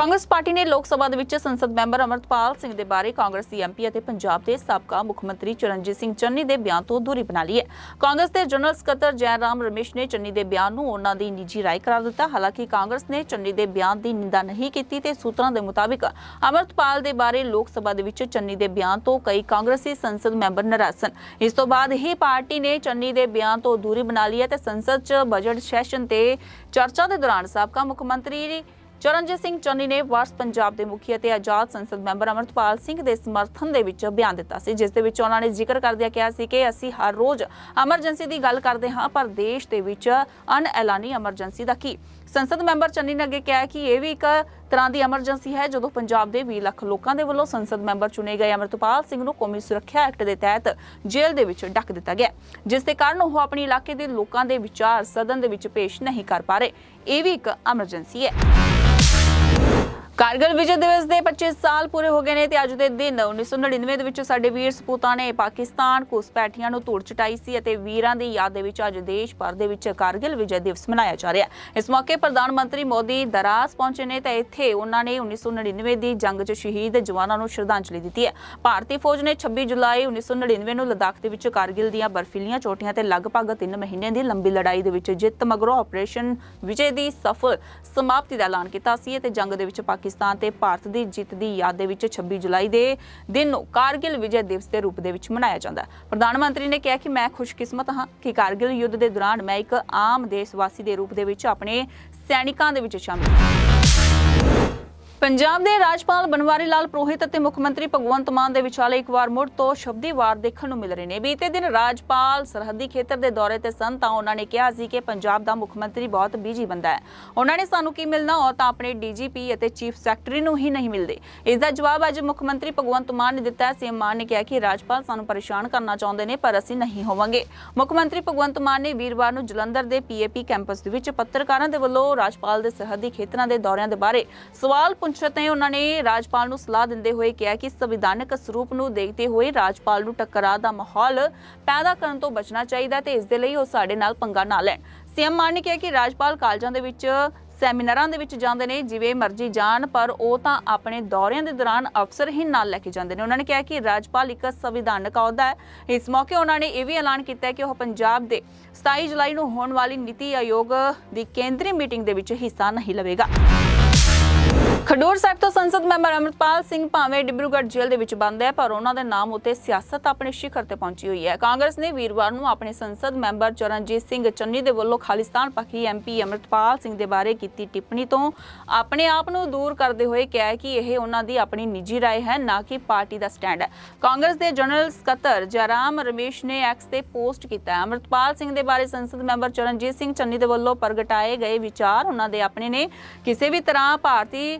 Congress party ਨੇ ਲੋਕ ਸਭਾ ਦੇ ਵਿੱਚ ਸੰਸਦ ਮੈਂਬਰ ਅਮਰਤਪਾਲ ਸਿੰਘ ਦੇ ਬਾਰੇ ਕਾਂਗਰਸੀ ਐਮਪੀ ਅਤੇ ਪੰਜਾਬ ਦੇ ਸਾਬਕਾ ਮੁੱਖ ਮੰਤਰੀ ਚਰਨਜੀਤ ਸਿੰਘ ਚੰਨੀ ਦੇ ਬਿਆਨ ਤੋਂ ਦੂਰੀ ਬਣਾ ਲਈ ਹੈ। ਕਾਂਗਰਸ ਦੇ ਜਨਰਲ ਸਕੱਤਰ ਜੈਰਾਮ ਰਮੇਸ਼ ਨੇ ਚੰਨੀ ਦੇ ਬਿਆਨ ਨੂੰ ਉਹਨਾਂ ਦੀ ਨਿੱਜੀ ਰਾਏ ਕਰਾਰ ਦਿੱਤਾ। ਹਾਲਾਂਕਿ ਕਾਂਗਰਸ ਨੇ ਚੰਨੀ ਦੇ ਬਿਆਨ ਦੀ ਨਿੰਦਾ ਨਹੀਂ ਕੀਤੀ ਤੇ ਸੂਤਰਾਂ ਦੇ ਮੁਤਾਬਿਕ ਅਮਰਤਪਾਲ ਦੇ ਬਾਰੇ ਲੋਕ ਸਭਾ ਦੇ ਵਿੱਚ ਚੰਨੀ ਦੇ ਬਿਆਨ ਤੋਂ ਕਈ ਕਾਂਗਰਸੀ ਸੰਸਦ ਮੈਂਬਰ ਨਾਰਾਜ਼ ਸਨ। ਇਸ ਤੋਂ ਬਾਅਦ ਹੀ ਪਾਰਟੀ ਨੇ ਚੰਨੀ ਦੇ ਬਿਆਨ ਤੋਂ ਦੂਰੀ ਬਣਾ ਲਈ ਹੈ ਤੇ ਸੰਸਦ 'ਚ ਬਜਟ ਸੈਸ਼ਨ ਤੇ ਚਰਚਾ ਦੇ ਦੌਰਾਨ ਸਾਬਕਾ ਮੁੱਖ ਮੰਤਰੀ ਚਰਨਜੀਤ ਸਿੰਘ ਚੰਨੀ ਨੇ ਵਾਰਸ ਪੰਜਾਬ ਦੇ ਮੁਖੀ ਅਤੇ ਆਜ਼ਾਦ ਸੰਸਦ ਮੈਂਬਰ ਅਮਰਤਪਾਲ ਸਿੰਘ ਦੇ ਸਮਰਥਨ ਦੇ ਵਿੱਚ ਬਿਆਨ ਦਿੱਤਾ ਸੀ, ਜਿਸ ਦੇ ਵਿੱਚ ਉਹਨਾਂ ਨੇ ਜ਼ਿਕਰ ਕਰਦਿਆਂ ਕਿਹਾ ਸੀ ਕਿ ਅਸੀਂ ਹਰ ਰੋਜ਼ ਐਮਰਜੈਂਸੀ ਦੀ ਗੱਲ ਕਰਦੇ ਹਾਂ, ਪਰ ਦੇਸ਼ ਦੇ ਵਿੱਚ ਅਨਐਲਾਨੀ ਐਮਰਜੈਂਸੀ ਦਾ ਕੀ? ਸੰਸਦ ਮੈਂਬਰ ਚੰਨੀ ਨੇ ਅੱਗੇ ਕਿਹਾ ਕਿ ਇਹ ਵੀ ਇੱਕ ਤਰ੍ਹਾਂ ਦੀ ਐਮਰਜੈਂਸੀ ਹੈ, ਜਦੋਂ ਪੰਜਾਬ ਦੇ 20 ਲੱਖ ਲੋਕਾਂ ਦੇ ਵੱਲੋਂ ਸੰਸਦ ਮੈਂਬਰ ਚੁਣੇ ਗਏ ਅਮਰਤਪਾਲ ਸਿੰਘ ਨੂੰ ਕੌਮੀ ਸੁਰੱਖਿਆ ਐਕਟ ਦੇ ਤਹਿਤ ਜੇਲ੍ਹ ਦੇ ਵਿੱਚ ਡੱਕ ਦਿੱਤਾ ਗਿਆ, ਜਿਸ ਦੇ ਕਾਰਨ ਉਹ ਆਪਣੇ ਇਲਾਕੇ ਦੇ ਲੋਕਾਂ ਦੇ ਵਿਚਾਰ ਸਦਨ ਦੇ ਵਿੱਚ ਪੇਸ਼ ਨਹੀਂ ਕਰ ਪਾ ਰਹੇ। ਇਹ ਵੀ ਇੱਕ ਐਮਰਜੈਂਸੀ ਹੈ। ਕਾਰਗਿਲ ਵਿਜੇ ਦਿਵਸ ਦੇ 25 ਸਾਲ ਪੂਰੇ ਹੋ ਗਏ ਨੇ ਤੇ ਅੱਜ ਦੇ ਦਿਨ 1999 ਦੇ ਵਿੱਚ ਸਾਡੇ ਵੀਰ ਸਪੂਤਾਂ ਨੇ ਪਾਕਿਸਤਾਨ ਘੁਸਪੈਠੀਆਂ ਨੂੰ ਧੂੜ ਚਟਾਈ ਸੀ ਅਤੇ ਵੀਰਾਂ ਦੀ ਯਾਦ ਦੇ ਵਿੱਚ ਅੱਜ ਦੇਸ਼ ਭਰ ਦੇ ਵਿੱਚ ਕਾਰਗਿਲ ਵਿਜੇ ਦਿਵਸ ਮਨਾਇਆ ਜਾ ਰਿਹਾ ਹੈ। ਇਸ ਮੌਕੇ ਪ੍ਰਧਾਨ ਮੰਤਰੀ ਮੋਦੀ ਦਰਾਸ ਪਹੁੰਚੇ ਨੇ ਤੇ ਇੱਥੇ ਉਹਨਾਂ ਨੇ 1999 ਦੀ ਜੰਗ 'ਚ ਸ਼ਹੀਦ ਜਵਾਨਾਂ ਨੂੰ ਸ਼ਰਧਾਂਜਲੀ ਦਿੱਤੀ ਹੈ। ਭਾਰਤੀ ਫੌਜ ਨੇ 26 ਜੁਲਾਈ 1999 ਨੂੰ ਲਦਾਖ ਦੇ ਵਿੱਚ ਕਾਰਗਿਲ ਦੀਆਂ ਬਰਫੀਲੀਆਂ ਚੋਟੀਆਂ ਤੇ ਲਗਭਗ 3 ਮਹੀਨੇ ਦੀ ਲੰਬੀ ਲੜਾਈ ਦੇ ਵਿੱਚ ਜਿੱਤ ਮਗਰੋਂ ਆਪਰੇਸ਼ਨ ਵਿਜੇ ਦੀ ਸਫਲ ਸਮਾਪਤੀ ਦਾ ਐਲਾਨ ਕੀਤਾ ਸੀ ਅਤੇ ਜੰਗ ਦੇ ਵਿੱਚ ਪਾਕਿਸਤਾਨ ਤੇ ਭਾਰਤ ਦੀ ਜਿੱਤ ਦੀ ਯਾਦ ਦੇ ਵਿੱਚ 26 ਜੁਲਾਈ ਦੇ ਦਿਨ ਨੂੰ ਕਾਰਗਿਲ ਵਿਜੇ ਦਿਵਸ ਦੇ ਰੂਪ ਦੇ ਵਿੱਚ ਮਨਾਇਆ ਜਾਂਦਾ ਹੈ। ਪ੍ਰਧਾਨ ਮੰਤਰੀ ਨੇ ਕਿਹਾ ਕਿ ਮੈਂ ਖੁਸ਼ਕਿਸਮਤ ਹਾਂ ਕਿ ਕਾਰਗਿਲ ਯੁੱਧ ਦੇ ਦੌਰਾਨ ਮੈਂ ਇੱਕ ਆਮ ਦੇਸ਼ ਵਾਸੀ ਦੇ ਰੂਪ ਦੇ ਵਿੱਚ ਆਪਣੇ ਸੈਨਿਕਾਂ ਦੇ ਵਿੱਚ ਸ਼ਾਮਿਲ ਹਾਂ। ਪੰਜਾਬ ਦੇ ਰਾਜਪਾਲ ਬਨਵਾਰੀ ਲਾਲ ਪ੍ਰੋਹਿਤ ਅਤੇ ਮੁੱਖ ਮੰਤਰੀ ਭਗਵੰਤ ਮਾਨ ਦੇ ਵਿਚਾਲੇ ਇੱਕ ਵਾਰ ਮੁੜ ਤੋਂ ਸ਼ਬਦੀ ਵਾਰ ਦੇਖਣ ਨੂੰ ਮਿਲ ਰਹੇ ਨੇ। ਬੀਤੇ ਦਿਨ ਰਾਜਪਾਲ ਸਰਹੱਦੀ ਖੇਤਰ ਦੇ ਦੌਰੇ ਤੇ ਸਨ ਤਾਂ ਉਹਨਾਂ ਨੇ ਕਿਹਾ ਸੀ ਕਿ ਪੰਜਾਬ ਦਾ ਮੁੱਖ ਮੰਤਰੀ ਬਹੁਤ ਬਿਜ਼ੀ ਬੰਦਾ ਹੈ। ਉਹਨਾਂ ਨੇ ਸਾਨੂੰ ਕੀ ਮਿਲਣਾ ਉਹ ਤਾਂ ਆਪਣੇ ਡੀਜੀਪੀ ਅਤੇ ਚੀਫ ਸੈਕਟਰੀ ਨੂੰ ਹੀ ਨਹੀਂ ਮਿਲਦੇ। ਇਸ ਦਾ ਜਵਾਬ ਅੱਜ ਮੁੱਖ ਮੰਤਰੀ ਭਗਵੰਤ ਮਾਨ ਨੇ ਦਿੱਤਾ ਹੈ। ਸੀਐਮ ਮਾਨ ਨੇ ਕਿਹਾ ਕਿ ਰਾਜਪਾਲ ਸਾਨੂੰ ਪਰੇਸ਼ਾਨ ਕਰਨਾ ਚਾਹੁੰਦੇ ਨੇ, ਪਰ ਅਸੀਂ ਨਹੀਂ ਹੋਵਾਂਗੇ। ਮੁੱਖ ਮੰਤਰੀ ਭਗਵੰਤ ਮਾਨ ਨੇ ਵੀਰਵਾਰ ਨੂੰ ਜਲੰਧਰ ਦੇ ਪੀਏਪੀ ਕੈਂਪਸ ਦੇ ਵਿੱਚ ਪੱਤਰਕਾਰਾਂ ਦੇ ਵੱਲੋਂ ਰਾਜਪਾਲ ਦੇ ਸਰਹੱਦੀ ਖੇਤਰਾਂ ਦੇ ਦੌਰਿਆਂ ਦੇ ਬਾਰੇ ਸਵਾਲ ਪੁੱਛਤੇ ਉਹਨਾਂ ਨੇ ਰਾਜਪਾਲ ਨੂੰ ਸਲਾਹ ਦਿੰਦੇ ਹੋਏ ਕਿਹਾ ਕਿ ਸੰਵਿਧਾਨਕ ਸਰੂਪ ਨੂੰ ਦੇਖਦੇ ਹੋਏ ਰਾਜਪਾਲ ਨੂੰ ਟਕਰਾਅ ਦਾ ਮਾਹੌਲ ਪੈਦਾ ਕਰਨ ਤੋਂ ਬਚਣਾ ਚਾਹੀਦਾ ਤੇ ਇਸ ਦੇ ਲਈ ਉਹ ਸਾਡੇ ਨਾਲ ਪੰਗਾ ਨਾ ਲੈਣ। ਸੀਐਮ ਮਾਨ ਨੇ ਕਿਹਾ ਕਿ ਰਾਜਪਾਲ ਕਾਲਜਾਂ ਦੇ ਵਿੱਚ ਸੈਮੀਨਾਰਾਂ ਦੇ ਵਿੱਚ ਜਾਂਦੇ ਨੇ, ਜਿਵੇਂ ਮਰਜ਼ੀ ਜਾਣ, ਪਰ ਉਹ ਤਾਂ ਆਪਣੇ ਦੌਰਿਆਂ ਦੇ ਦੌਰਾਨ ਅਫਸਰ ਹੀ ਨਾਲ ਲੈ ਕੇ ਜਾਂਦੇ ਨੇ। ਉਹਨਾਂ ਨੇ ਕਿਹਾ ਕਿ ਰਾਜਪਾਲ ਇੱਕ ਸੰਵਿਧਾਨਕ ਅਹੁਦਾ ਹੈ। ਇਸ ਮੌਕੇ ਉਹਨਾਂ ਨੇ ਇਹ ਵੀ ਐਲਾਨ ਕੀਤਾ ਕਿ ਉਹ ਪੰਜਾਬ ਦੇ 27 ਜੁਲਾਈ ਨੂੰ ਹੋਣ ਵਾਲੀ ਨੀਤੀ ਆਯੋਗ ਦੀ ਕੇਂਦਰੀ ਮੀਟਿੰਗ ਦੇ ਵਿੱਚ ਹਿੱਸਾ ਨਹੀਂ ਲਵੇਗਾ। ਖਡੂਰ ਸਾਹਿਬ ਤੋਂ ਸੰਸਦ ਮੈਂਬਰ ਅਮਰਪਾਲ ਸਿੰਘ ਭਾਵੇਂ ਡਿਬਰੂਗੜ੍ਹ ਜੇਲ੍ਹ ਦੇ ਵਿੱਚ ਬੰਦ ਹੈ ਪਰ ਉਹਨਾਂ ਦੇ ਨਾਮ ਉੱਤੇ ਸਿਆਸਤ ਆਪਣੇ ਸ਼ਿਖਰ ਤੇ ਪਹੁੰਚੀ ਹੋਈ ਹੈ ਕਾਂਗਰਸ ਨੇ ਵੀਰਵਾਰ ਨੂੰ ਆਪਣੇ ਸੰਸਦ ਮੈਂਬਰ ਚਰਨਜੀਤ ਸਿੰਘ ਚੰਨੀ ਦੇ ਵੱਲੋਂ ਖਾਲਿਸਤਾਨ ਪੱਖੀ ਐਮਪੀ ਅਮਰਪਾਲ ਸਿੰਘ ਦੇ ਬਾਰੇ ਕੀਤੀ ਟਿੱਪਣੀ ਤੋਂ ਆਪਣੇ ਆਪ ਨੂੰ ਦੂਰ ਕਰਦੇ ਹੋਏ ਕਿਹਾ ਹੈ ਕਿ ਇਹ ਉਹਨਾਂ ਦੀ ਆਪਣੀ ਨਿੱਜੀ رائے ਹੈ ਨਾ ਕਿ ਪਾਰਟੀ ਦਾ ਸਟੈਂਡ ਹੈ ਕਾਂਗਰਸ ਦੇ ਜਨਰਲ ਸਕੱਤਰ ਜਰਾਮ ਰਮੇਸ਼ ਨੇ ਐਕਸ ਤੇ ਪੋਸਟ ਕੀਤਾ ਹੈ ਅਮਰਪਾਲ ਸਿੰਘ ਦੇ ਬਾਰੇ ਸੰਸਦ ਮੈਂਬਰ ਚਰਨਜੀਤ ਸਿੰਘ ਚੰਨੀ ਦੇ ਵੱਲੋਂ ਪ੍ਰਗਟਾਏ ਗਏ ਵਿਚਾਰ ਉਹਨਾਂ ਦੇ ਆਪਣੇ ਨੇ ਕਿਸੇ ਵੀ ਤਰ੍ਹਾਂ ਭਾਰਤੀ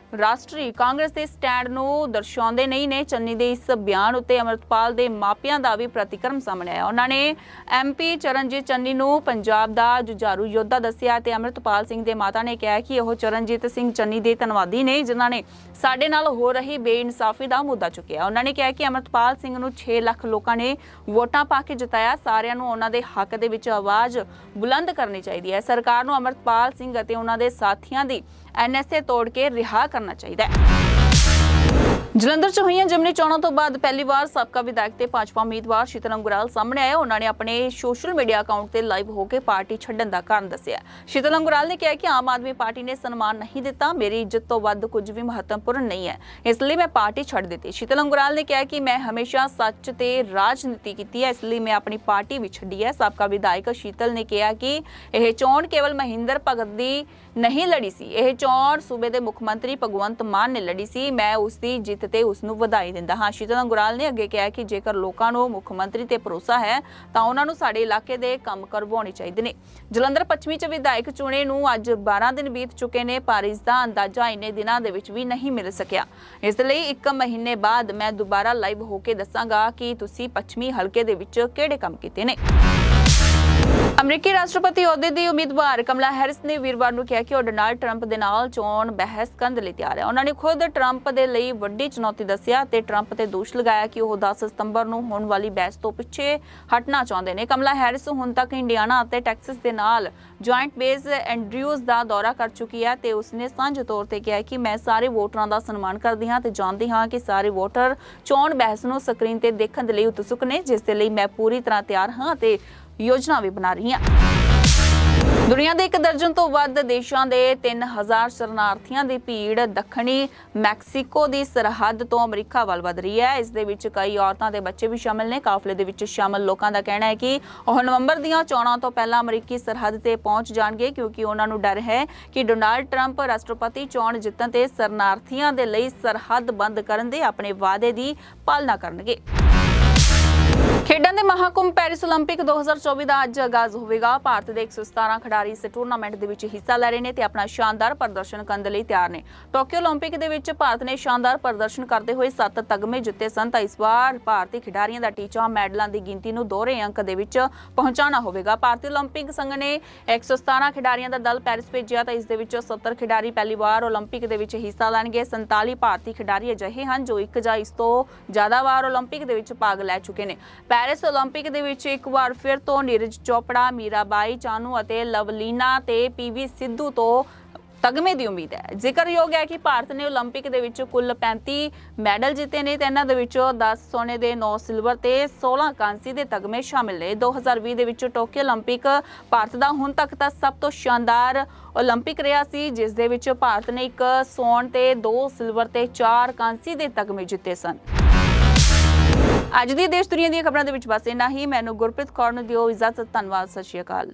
ਰਾਸ਼ਟਰੀ ਕਾਂਗਰਸ ਦੇ ਸਟੈਂਡ ਨੂੰ ਦਰਸਾਉਂਦੇ ਨਹੀਂ ਨੇ। ਚੰਨੀ ਦੇ ਇਸ ਬਿਆਨ ਉੱਤੇ ਅਮਰਤਪਾਲ ਦੇ ਮਾਪਿਆਂ ਦਾ ਵੀ ਪ੍ਰਤੀਕਰਮ ਸਾਹਮਣੇ ਆਇਆ। ਉਹਨਾਂ ਨੇ ਐਮਪੀ ਚਰਨਜੀਤ ਚੰਨੀ ਨੂੰ ਪੰਜਾਬ ਦਾ ਜੁਝਾਰੂ ਯੋਧਾ ਦੱਸਿਆ ਤੇ ਅਮਰਤਪਾਲ ਸਿੰਘ ਦੇ ਮਾਤਾ ਨੇ ਕਿਹਾ ਕਿ ਉਹ ਚਰਨਜੀਤ ਸਿੰਘ ਚੰਨੀ ਦੇ ਧੰਨਵਾਦੀ ਨੇ, ਜਿਨ੍ਹਾਂ ਨੇ ਸਾਡੇ ਨਾਲ ਹੋ ਰਹੀ ਬੇਇਨਸਾਫੀ ਦਾ ਮੁੱਦਾ ਚੁੱਕਿਆ। ਉਹਨਾਂ ਨੇ ਕਿਹਾ ਕਿ ਅਮਰਤਪਾਲ ਸਿੰਘ ਨੂੰ 6 ਲੱਖ ਲੋਕਾਂ ਨੇ ਵੋਟਾਂ ਪਾ ਕੇ ਜਿਤਾਇਆ। ਸਾਰਿਆਂ ਨੂੰ ਉਹਨਾਂ ਦੇ ਹੱਕ ਦੇ ਵਿੱਚ ਆਵਾਜ਼ ਬੁਲੰਦ ਕਰਨੀ ਚਾਹੀਦੀ ਹੈ। ਸਰਕਾਰ ਨੂੰ ਅਮਰਤਪਾਲ ਸਿੰਘ ਅਤੇ ਉਹਨਾਂ ਦੇ ਸਾਥੀਆਂ ਦੀ ਐਨਐਸਏ ਤੋੜ ਕੇ ਰਿਹਾ ਕਰ ਕਰਨਾ ਚਾਹੀਦਾ ਹੈ। ਜਲੰਧਰ ਚ ਹੋਈਆਂ ਜਿਮਨੀ ਚੋਣਾਂ ਤੋਂ ਬਾਅਦ ਪਹਿਲੀ ਵਾਰ ਸਾਬਕਾ ਵਿਧਾਇਕ ਤੇ ਭਾਜਪਾ ਉਮੀਦਵਾਰ ਸ਼ੀਤਲ ਅੰਗੁਰਾਲ ਸਾਹਮਣੇ ਆਏ। ਉਹਨਾਂ ਨੇ ਆਪਣੇ ਸੋਸ਼ਲ ਮੀਡੀਆ ਅਕਾਊਂਟ ਤੇ ਲਾਈਵ ਹੋ ਕੇ ਪਾਰਟੀ ਛੱਡਣ ਦਾ ਕਾਰਨ ਦੱਸਿਆ। ਸ਼ੀਤਲ ਅੰਗੁਰਾਲ ਨੇ ਕਿਹਾ ਕਿ ਆਮ ਆਦਮੀ ਪਾਰਟੀ ਨੇ ਸਨਮਾਨ ਨਹੀਂ ਦਿੱਤਾ। ਮੇਰੀ ਇੱਜ਼ਤ ਤੋਂ ਵੱਧ ਕੁਝ ਵੀ ਮਹੱਤਵਪੂਰਨ ਨਹੀਂ ਹੈ। ਇਸ ਲਈ ਮੈਂ ਪਾਰਟੀ ਛੱਡ ਦਿੱਤੀ। ਸ਼ੀਤਲ ਅੰਗੁਰਾਲ ਨੇ ਕਿਹਾ ਕਿ ਮੈਂ ਹਮੇਸ਼ਾ ਸੱਚ ਤੇ ਰਾਜਨੀਤੀ ਕੀਤੀ ਹੈ। ਇਸ ਲਈ ਮੈਂ ਆਪਣੀ ਪਾਰਟੀ ਵੀ ਛੱਡੀ ਹੈ। ਸਾਬਕਾ ਵਿਧਾਇਕ ਸ਼ੀਤਲ ਨੇ ਕਿਹਾ ਕਿ ਇਹ ਚੋਣ ਕੇਵਲ ਮਹਿੰਦਰ ਭਗਤ ਦੀ ਨਹੀਂ ਲੜੀ ਸੀ। ਇਹ ਚੋਣ ਸੂਬੇ ਦੇ ਮੁੱਖ ਮੰਤਰੀ ਭਗਵੰਤ ਮਾਨ ਨੇ ਲੜੀ ਸੀ। ਮੈਂ ਉਸ ਦੀ ਜਿੱਤ ਤੇ ਉਸ ਨੂੰ ਵਧਾਈ ਦਿੰਦਾ ਹਾਂ। ਸ਼ੀਤਲ ਅੰਗੁਰਾਲ ਨੇ ਅੱਗੇ ਕਿਹਾ ਕਿ ਜੇਕਰ ਲੋਕਾਂ ਨੂੰ ਮੁੱਖ ਮੰਤਰੀ ਤੇ ਭਰੋਸਾ ਹੈ, ਤਾਂ ਉਹਨਾਂ ਨੂੰ ਸਾਡੇ ਇਲਾਕੇ ਦੇ ਕੰਮ ਕਰਵਾਉਣੇ ਚਾਹੀਦੇ ਨੇ। ਜਲੰਧਰ ਪੱਛਮੀ ਚ ਵਿਧਾਇਕ ਚੁਣੇ ਨੂੰ ਅੱਜ 12 ਦਿਨ ਬੀਤ ਚੁੱਕੇ ਨੇ, ਪਰ ਇਸ ਦਾ ਅੰਦਾਜ਼ਾ ਇੰਨੇ ਦਿਨਾਂ ਦੇ ਵਿੱਚ ਵੀ ਨਹੀਂ ਮਿਲ ਸਕਿਆ। ਇਸ ਲਈ ਇੱਕ ਮਹੀਨੇ ਬਾਅਦ ਮੈਂ ਦੁਬਾਰਾ ਲਾਈਵ ਹੋ ਕੇ ਦੱਸਾਂਗਾ ਕਿ ਤੁਸੀਂ ਪੱਛਮੀ ਹਲਕੇ ਦੇ ਵਿੱਚ ਕਿਹੜੇ ਕੰਮ ਕੀਤੇ ਨੇ। ਅਮਰੀਕੀ ਰਾਸ਼ਟਰਪਤੀ ਅਹੁਦੇ ਦੀ ਉਮੀਦਵਾਰ ਕਮਲਾ ਹੈਰਿਸ ਨੇ ਵੀਰਵਾਰ ਨੂੰ ਕਿਹਾ ਕਿ ਉਹ ਡੋਨਾਲਡ ਟਰੰਪ ਦੇ ਨਾਲ ਚੋਣ ਬਹਿਸ ਕਰਨ ਲਈ ਤਿਆਰ ਹੈ। ਉਹਨਾਂ ਨੇ ਖੁਦ ਟਰੰਪ ਦੇ ਲਈ ਵੱਡੀ ਚੁਣੌਤੀ ਦੱਸਿਆ ਤੇ ਟਰੰਪ ਤੇ ਦੋਸ਼ ਲਗਾਇਆ ਕਿ ਉਹ 10 ਸਤੰਬਰ ਨੂੰ ਹੋਣ ਵਾਲੀ ਬਹਿਸ ਤੋਂ ਪਿੱਛੇ ਹਟਣਾ ਚਾਹੁੰਦੇ ਨੇ। ਕਮਲਾ ਹੈਰਿਸ ਹੁਣ ਤੱਕ ਇੰਡੀਆਨਾ ਅਤੇ ਟੈਕਸਸ ਦੇ ਨਾਲ ਜੁਆਇੰਟ ਬੇਸ ਐਂਡਰਿਊਜ਼ ਦਾ ਦੌਰਾ ਕਰ ਚੁੱਕੀ ਹੈ ਤੇ ਉਸਨੇ ਸਾਂਝੇ ਤੌਰ ਤੇ ਕਿਹਾ ਕਿ ਮੈਂ ਸਾਰੇ ਵੋਟਰਾਂ ਦਾ ਸਨਮਾਨ ਕਰਦੀ ਹਾਂ ਤੇ ਜਾਣਦੀ ਹਾਂ ਕਿ ਸਾਰੇ ਵੋਟਰ ਚੋਣ ਬਹਿਸ ਨੂੰ ਸਕਰੀਨ ਤੇ ਦੇਖਣ ਦੇ ਲਈ ਉਤਸੁਕ ਨੇ, ਜਿਸ ਦੇ ਲਈ ਮੈਂ ਪੂਰੀ ਤਰ੍ਹਾਂ ਤਿਆਰ ਹਾਂ ਤੇ ਯੋਜਨਾ ਵੀ ਬਣਾ ਰਹੀਆਂ। ਹਾਂ ਦੁਨੀਆ ਦੇ ਇੱਕ ਦਰਜਨ ਤੋਂ ਵੱਧ ਦੇਸ਼ਾਂ ਦੇ 3000 ਸ਼ਰਨਾਰਥੀਆਂ ਦੀ ਭੀੜ ਦੱਖਣੀ ਮੈਕਸੀਕੋ ਦੀ ਸਰਹੱਦ ਤੋਂ ਅਮਰੀਕਾ ਵੱਲ ਵਧ ਰਹੀ ਹੈ। ਇਸ ਦੇ ਵਿੱਚ ਕਈ ਔਰਤਾਂ ਤੇ ਬੱਚੇ ਵੀ ਸ਼ਾਮਲ ਨੇ। ਕਾਫਲੇ ਦੇ ਵਿੱਚ ਸ਼ਾਮਲ ਲੋਕਾਂ ਦਾ ਕਹਿਣਾ ਹੈ ਕਿ ਉਹ ਨਵੰਬਰ ਦੀਆਂ ਚੋਣਾਂ ਤੋਂ ਪਹਿਲਾਂ ਅਮਰੀਕੀ ਸਰਹੱਦ ਤੇ ਪਹੁੰਚ ਜਾਣਗੇ, ਕਿਉਂਕਿ ਉਹਨਾਂ ਨੂੰ ਡਰ ਹੈ ਕਿ ਡੋਨਾਲਡ ਟਰੰਪ ਰਾਸ਼ਟਰਪਤੀ ਚੋਣ ਜਿੱਤਣ ਤੇ ਸ਼ਰਨਾਰਥੀਆਂ ਦੇ ਲਈ ਸਰਹੱਦ ਬੰਦ ਕਰਨ ਦੇ ਆਪਣੇ ਵਾਅਦੇ ਦੀ ਪਾਲਣਾ ਕਰਨਗੇ। ਖੇਡਾਂ ਦੇ ਮਹਾਕੁੰਭ ਪੈਰਿਸ 올림픽 2024 ਦਾ ਅੱਜ ਆਗਾਜ਼ ਹੋਵੇਗਾ ਭਾਰਤ ਦੇ 117 ਖਿਡਾਰੀ ਇਸ ਟੂਰਨਾਮੈਂਟ ਦੇ ਵਿੱਚ ਹਿੱਸਾ ਲੈ ਰਹੇ ਨੇ ਤੇ ਆਪਣਾ ਸ਼ਾਨਦਾਰ ਪ੍ਰਦਰਸ਼ਨ ਕਰਨ ਦੇ ਲਈ ਤਿਆਰ ਨੇ ਟੋਕੀਓ 올림픽 ਦੇ ਵਿੱਚ ਭਾਰਤ ਨੇ ਸ਼ਾਨਦਾਰ ਪ੍ਰਦਰਸ਼ਨ ਕਰਦੇ ਹੋਏ 7 ਤਗਮੇ ਜਿੱਤੇ ਸਨ ਤਾਂ ਇਸ ਵਾਰ ਭਾਰਤੀ ਖਿਡਾਰੀਆਂ ਦਾ ਟੀਚਾ ਮੈਡਲਾਂ ਦੀ ਗਿਣਤੀ ਨੂੰ ਦੋਹਰੇ ਅੰਕ ਦੇ ਵਿੱਚ ਪਹੁੰਚਾਉਣਾ ਹੋਵੇਗਾ ਭਾਰਤੀ 올림픽 ਸੰਘ ਨੇ 117 ਖਿਡਾਰੀਆਂ ਦਾ ਦਲ ਪੈਰਿਸ ਭੇਜਿਆ ਤਾਂ ਇਸ ਦੇ ਵਿੱਚ 70 ਖਿਡਾਰੀ ਪਹਿਲੀ ਵਾਰ 올림픽 ਦੇ ਵਿੱਚ ਹਿੱਸਾ ਲੈਣਗੇ 47 ਭਾਰਤੀ ਖਿਡਾਰੀ ਅਜਿਹੇ ਹਨ ਜੋ ਇੱਕ ਜਾਂ ਇਸ ਤੋਂ ਜ਼ਿਆਦਾ ਵਾਰ 올림픽 ਦੇ ਵਿੱਚ ਭਾਗ ਲੈ ਚੁੱਕੇ ਨੇ ਪੈਰਿਸ 올림픽 ਦੇ ਵਿੱਚ ਇੱਕ ਵਾਰ ਫਿਰ ਤੋਂ ਨੀਰਜ ਚੋਪੜਾ ਮੀਰਾਬਾਈ ਚਾਨੂ ਅਤੇ ਲਵਲੀਨਾ ਤੇ ਪੀਵੀ ਸਿੱਧੂ ਤੋਂ ਤਗਮੇ ਦੀ ਉਮੀਦ ਹੈ ਜ਼ਿਕਰਯੋਗ ਹੈ ਕਿ ਭਾਰਤ ਨੇ 올림픽 ਦੇ ਵਿੱਚ ਕੁੱਲ 35 ਮੈਡਲ ਜਿੱਤੇ ਨੇ ਤੇ ਇਹਨਾਂ ਦੇ ਵਿੱਚੋਂ 10 ਸੋਨੇ ਦੇ 9 ਸਿਲਵਰ ਤੇ 16 ਕਾਂਸੀ ਦੇ ਤਗਮੇ ਸ਼ਾਮਿਲ ਨੇ 2020 ਦੇ ਵਿੱਚ ਟੋਕੀਓ 올림픽 ਭਾਰਤ ਦਾ ਹੁਣ ਤੱਕ ਦਾ ਸਭ ਤੋਂ ਸ਼ਾਨਦਾਰ 올림픽 ਰਿਹਾ ਸੀ ਜਿਸ ਦੇ ਵਿੱਚ ਭਾਰਤ ਨੇ ਇੱਕ ਸੋਨ ਤੇ 2 ਸਿਲਵਰ ਤੇ 4 ਕਾਂਸੀ ਦੇ ਤਗਮੇ ਜਿੱਤੇ ਸਨ ਅੱਜ ਦੀ ਦੇਸ਼ ਦੁਨੀਆ ਦੀਆਂ ਖਬਰਾਂ ਦੇ ਵਿੱਚ ਬਸ ਇੰਨਾ ਹੀ। ਮੈਨੂੰ ਗੁਰਪ੍ਰੀਤ ਕੌਰ ਨੂੰ ਦਿਓ ਇਜਾਜ਼ਤ। ਧੰਨਵਾਦ, ਸਤਿ ਸ਼੍ਰੀ ਅਕਾਲ।